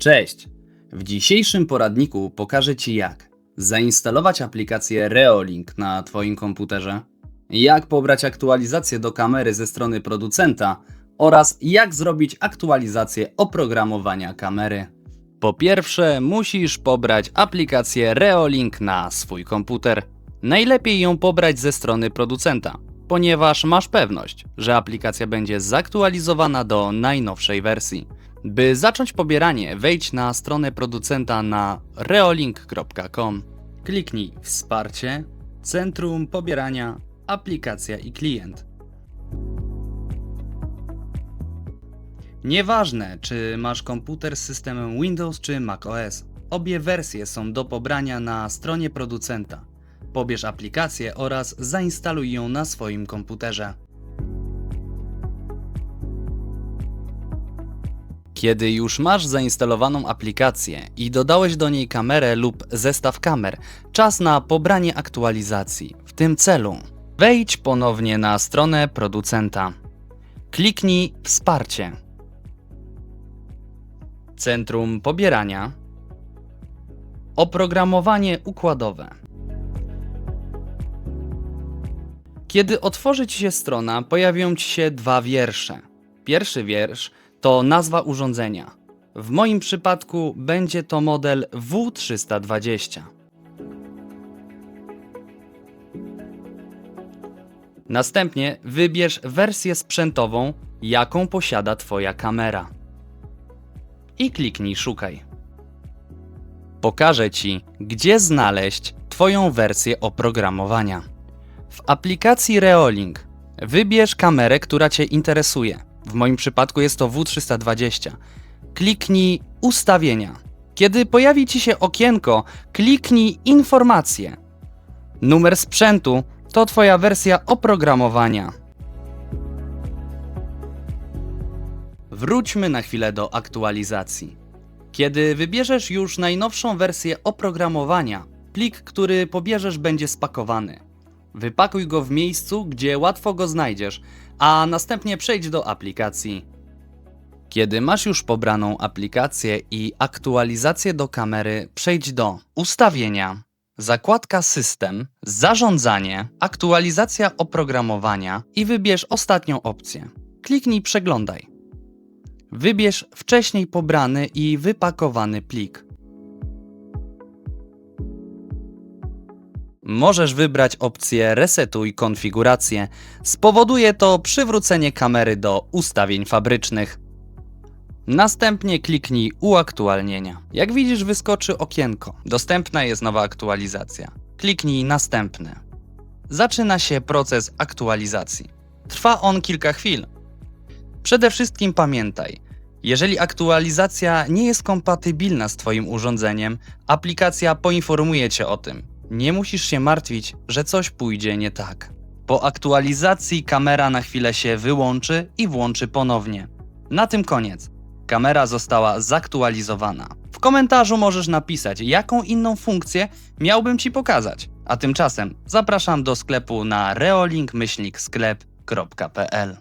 Cześć! W dzisiejszym poradniku pokażę Ci jak zainstalować aplikację Reolink na Twoim komputerze, jak pobrać aktualizację do kamery ze strony producenta oraz jak zrobić aktualizację oprogramowania kamery. Po pierwsze, musisz pobrać aplikację Reolink na swój komputer. Najlepiej ją pobrać ze strony producenta, ponieważ masz pewność, że aplikacja będzie zaktualizowana do najnowszej wersji. By zacząć pobieranie, wejdź na stronę producenta na reolink.com. Kliknij Wsparcie, Centrum Pobierania, Aplikacja i Klient. Nieważne, czy masz komputer z systemem Windows czy macOS, obie wersje są do pobrania na stronie producenta. Pobierz aplikację oraz zainstaluj ją na swoim komputerze. Kiedy już masz zainstalowaną aplikację i dodałeś do niej kamerę lub zestaw kamer, czas na pobranie aktualizacji. W tym celu wejdź ponownie na stronę producenta. Kliknij Wsparcie. Centrum pobierania. Oprogramowanie układowe. Kiedy otworzy Ci się strona, pojawią Ci się dwa wiersze. Pierwszy wiersz to nazwa urządzenia. W moim przypadku będzie to model W320. Następnie wybierz wersję sprzętową, jaką posiada Twoja kamera. I kliknij Szukaj. Pokażę Ci, gdzie znaleźć Twoją wersję oprogramowania. W aplikacji Reolink wybierz kamerę, która Cię interesuje. W moim przypadku jest to W320. Kliknij Ustawienia. Kiedy pojawi Ci się okienko, kliknij Informacje. Numer sprzętu to Twoja wersja oprogramowania. Wróćmy na chwilę do aktualizacji. Kiedy wybierzesz już najnowszą wersję oprogramowania, plik, który pobierzesz, będzie spakowany. Wypakuj go w miejscu, gdzie łatwo go znajdziesz, a następnie przejdź do aplikacji. Kiedy masz już pobraną aplikację i aktualizację do kamery, przejdź do Ustawienia, Zakładka System, Zarządzanie, Aktualizacja oprogramowania i wybierz ostatnią opcję. Kliknij Przeglądaj. Wybierz wcześniej pobrany i wypakowany plik. Możesz wybrać opcję Resetuj konfigurację. Spowoduje to przywrócenie kamery do ustawień fabrycznych. Następnie kliknij Uaktualnienia. Jak widzisz, wyskoczy okienko. Dostępna jest nowa aktualizacja. Kliknij Następny. Zaczyna się proces aktualizacji. Trwa on kilka chwil. Przede wszystkim pamiętaj, jeżeli aktualizacja nie jest kompatybilna z Twoim urządzeniem, aplikacja poinformuje Cię o tym. Nie musisz się martwić, że coś pójdzie nie tak. Po aktualizacji kamera na chwilę się wyłączy i włączy ponownie. Na tym koniec. Kamera została zaktualizowana. W komentarzu możesz napisać, jaką inną funkcję miałbym Ci pokazać. A tymczasem zapraszam do sklepu na reolink-sklep.pl